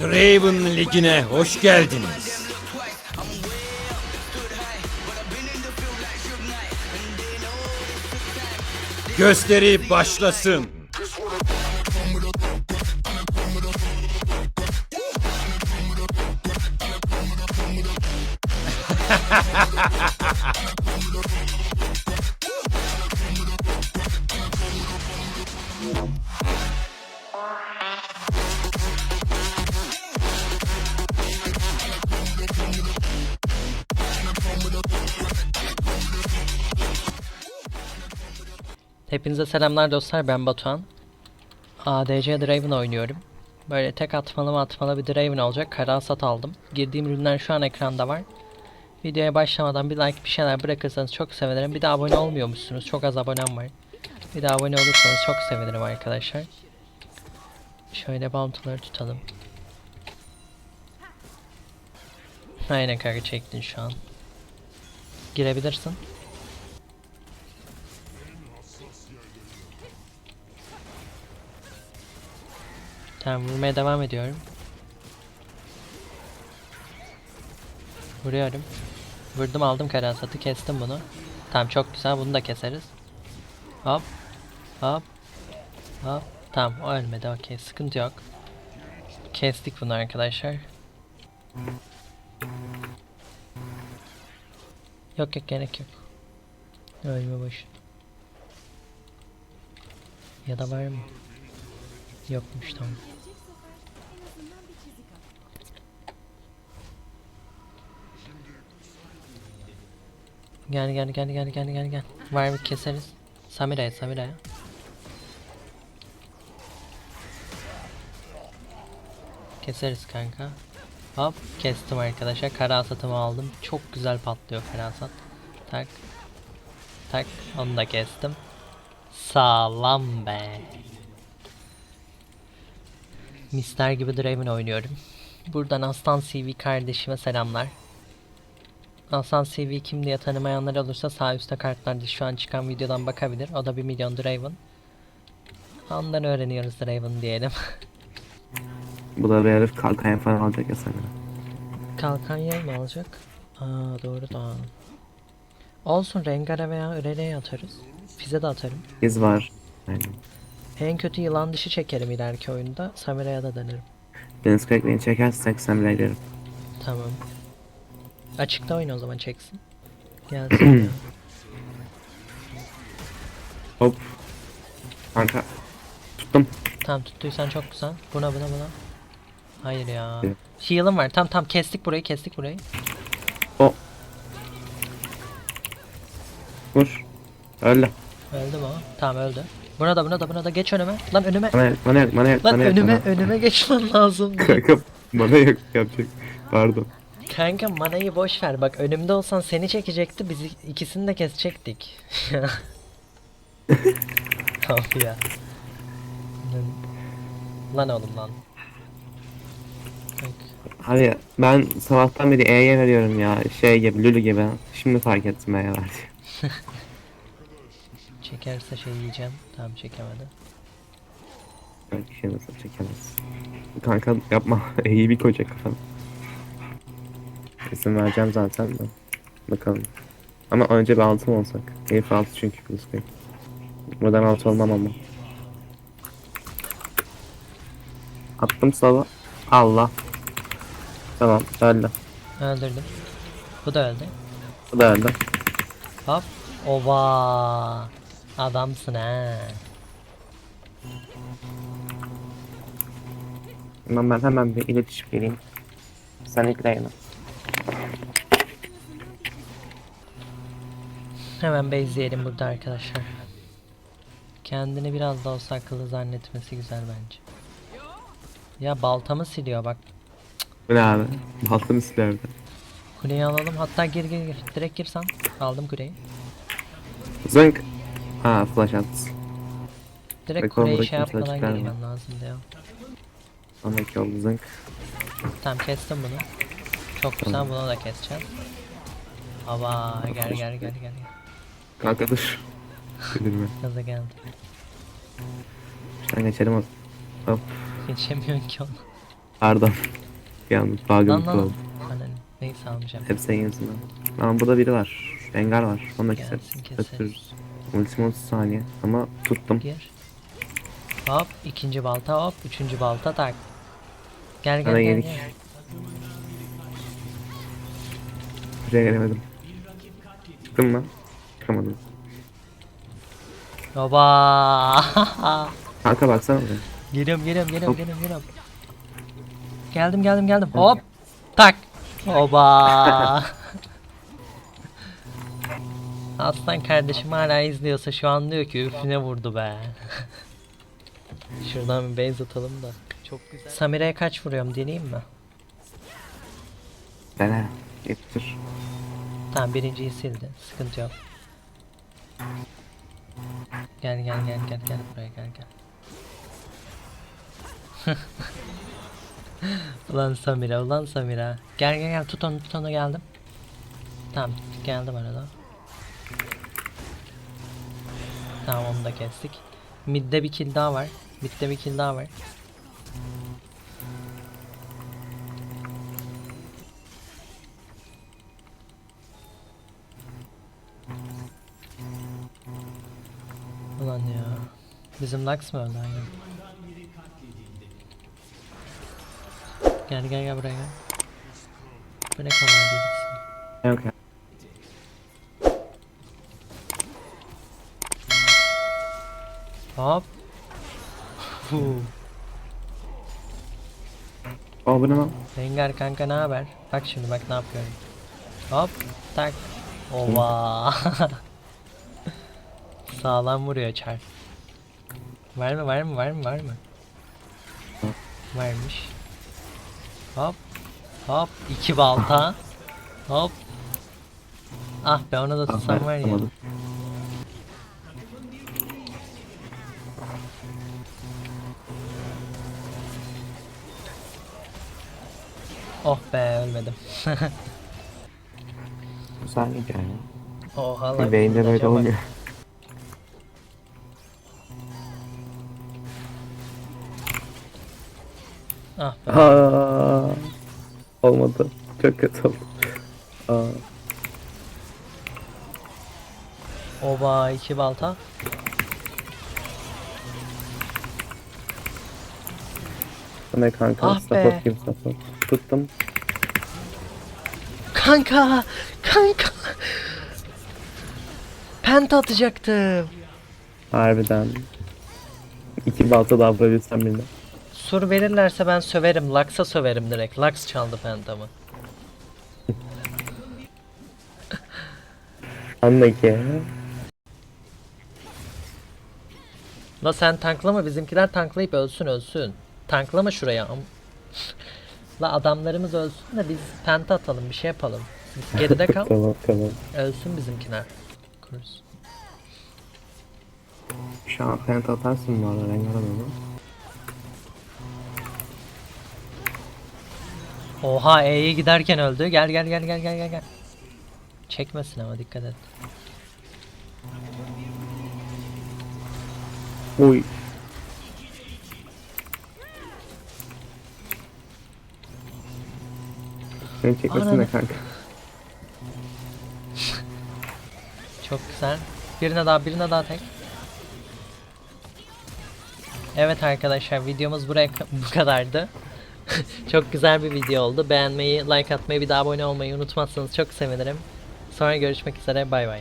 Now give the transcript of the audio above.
Draven Ligi'ne hoş geldiniz. Gösteri başlasın. Hepinize selamlar dostlar ben Batuhan. ADC Draven oynuyorum. Böyle tek atmalı mı atmalı bir Draven olacak. Kara hasat aldım. Girdiğim ürünler şu an ekranda var. Videoya başlamadan bir like bir şeyler bırakırsanız çok sevinirim. Bir de abone olmuyormuşsunuz. Çok az abonem var. Bir de abone olursanız çok sevinirim arkadaşlar. Şöyle bounty'ları tutalım. Aynen kanka çektin şu an. Girebilirsin. Tamam vurmaya devam ediyorum. Vuruyorum. Vurdum aldım karasatı kestim bunu. Tamam çok güzel bunu da keseriz. Hop. Hop. Hop. Tamam o ölmedi okey sıkıntı yok. Kestik bunu arkadaşlar. Yok yok gerek yok. Ölme boş. Ya da var mı? Yokmuş tamam. Gel gel gel gel gel gel gel. Var bir keseriz. Samira'ya Samira'ya. Keseriz kanka. Hop kestim arkadaşlar. Kara hasatımı aldım. Çok güzel patlıyor kara hasat. Tak. Tak. Onu da kestim. Sağlam be. Mister gibi Draven oynuyorum. Buradan Aslan CV kardeşime selamlar. Aslan CV kim diye tanımayanlar olursa sağ üstte kartlarda şu an çıkan videodan bakabilir. O da 1 milyon Draven. Ondan öğreniyoruz Draven diyelim. Bu da bir herif kalkan falan alacak ya sana. Kalkan yay mı alacak? Aa doğru da. Olsun Rengar'a veya Irelia atarız. Fize de atarım. Biz var. Yani. En kötü yılan dışı çekerim ileriki oyunda. Samira'ya da denerim. Deniz Crack'ini çekersek bile gelirim. Tamam. Açıkta oyna o zaman çeksin. Gelsin. Hop. Kanka. Tuttum. Tamam tuttuysan çok güzel. Buna buna buna. Hayır ya. Evet. Var. Tamam tamam kestik burayı kestik burayı. O. Vur. Öyle. Öldü mü o? Tamam öldü. Buna da buna da buna da geç önüme. Lan önüme. Bana yak, bana yak, bana yak, Lan bana yak. önüme bana. önüme geçmen lazım. Kanka bana yak yapacak. Pardon. Kanka manayı boş ver. Bak önümde olsan seni çekecekti. Biz ikisini de kesecektik. tamam ya. Lan oğlum lan. Abi ben sabahtan beri E'ye veriyorum ya. Şey gibi, Lulu gibi. Şimdi fark ettim E'ye verdi. Çekerse şey yiyeceğim. Tamam çekemedi. Belki şey nasıl çekemez. Kanka yapma. E'yi bir koyacak kafana. İsim vereceğim zaten de. Bakalım. Ama önce bir altın olsak. Herif altı çünkü Plus Bey. Buradan altı olmam ama. Attım sava. Allah. Tamam öldü. Öldürdüm. Bu da öldü. Bu da öldü. Hop. Ova. Adamsın ha. Hemen ben hemen bir iletişim gireyim. Sen ilk yayına. Hemen base'leyelim burada arkadaşlar. Kendini biraz da olsa akıllı zannetmesi güzel bence. Ya baltamı siliyor bak. Bu ne abi? Baltını silerdi. Kuleyi alalım. Hatta gir gir gir. Direkt girsen. Aldım kuleyi. Zınk. Ha flash attı. Direkt Rekor bırakayım, şey yapmadan sana çıkarma. girmen lazım diyor. Sonraki oldu zınk. Tamam kestim bunu. Çok güzel bunu da keseceğim. Aba gel gel gel gel. gel. Kanka dur. Gülme. Gaza geldi. Şuradan geçelim o. Hop. Geçemiyorsun ki onu. Pardon. Yalnız Lan bug'ım lan. oldu. Anan neyse almayacağım. Hep senin yüzünden. Ama burada biri var. Rengar var. Onu da Gelsin, keseriz. keseriz. Ultim 30 saniye. Ama tuttum. Gir. Hop ikinci balta hop üçüncü balta tak. Gel gel Bana gel. yedik. gel. Buraya gelemedim. Çıktım mı? Çıkamadım. Baba. Kanka baksana buraya. geliyorum geliyorum geliyorum Hop. geliyorum geliyorum. Geldim geldim geldim. Hop. Tak. Oba. Aslan kardeşim hala izliyorsa şu an diyor ki üf ne vurdu be. Şuradan bir base atalım da. Çok güzel. Samira'ya kaç vuruyorum deneyeyim mi? Dene. Yapıştır. Tamam birinciyi sildi. Sıkıntı yok. Gel gel gel gel gel buraya gel gel. ulan Samira ulan Samira. Gel gel gel tut onu tut onu geldim. Tamam geldim arada. Tamam onu da kestik. Mid'de bir kill daha var. Mid'de bir kill daha var. Ulan ya. Bizim Lux mı öldü aynen. Gel gel gel buraya gel. Ne kolay değilsin. Yok Hop. Aa bu ne lan? Rengar kanka ne haber? Bak şimdi bak ne yapıyorum. Hop tak. Ova. Sağlam vuruyor çar. Var mı var mı var mı var mı? Varmış. Hop. Hop iki balta. Hop. Ah be onu da tutsam var ya. Oh be ölmedim. Güzel hikaye. Oha lan. Beyinde böyle acaba- olmuyor. Ah be. Aa, olmadı. Çok kötü oldu. Aa, Oba iki balta. Ne kanka? Ah be. support kim support? Tuttum. Kanka! Kanka! Penta atacaktım. Harbiden. İki balta da vurabilsem bile. Sur verirlerse ben söverim. Lux'a söverim direkt. Lux çaldı pentamı. Anla ki. La sen tanklama bizimkiler tanklayıp ölsün ölsün. Tanklama şuraya. La adamlarımız ölsün de biz penta atalım bir şey yapalım. Geride kal. tamam tamam. ölsün bizimkiler. Kuruz. Şu an pent atarsın bu arada alamıyorum. Oha E'ye giderken öldü. Gel gel gel gel gel gel gel. Çekmesin ama dikkat et. Uy. Seni çekmesin Ananı. de kanka. Çok güzel. Birine daha birine daha tek. Evet arkadaşlar videomuz buraya bu kadardı. çok güzel bir video oldu. Beğenmeyi, like atmayı, bir daha abone olmayı unutmazsanız çok sevinirim. Sonra görüşmek üzere. Bay bay.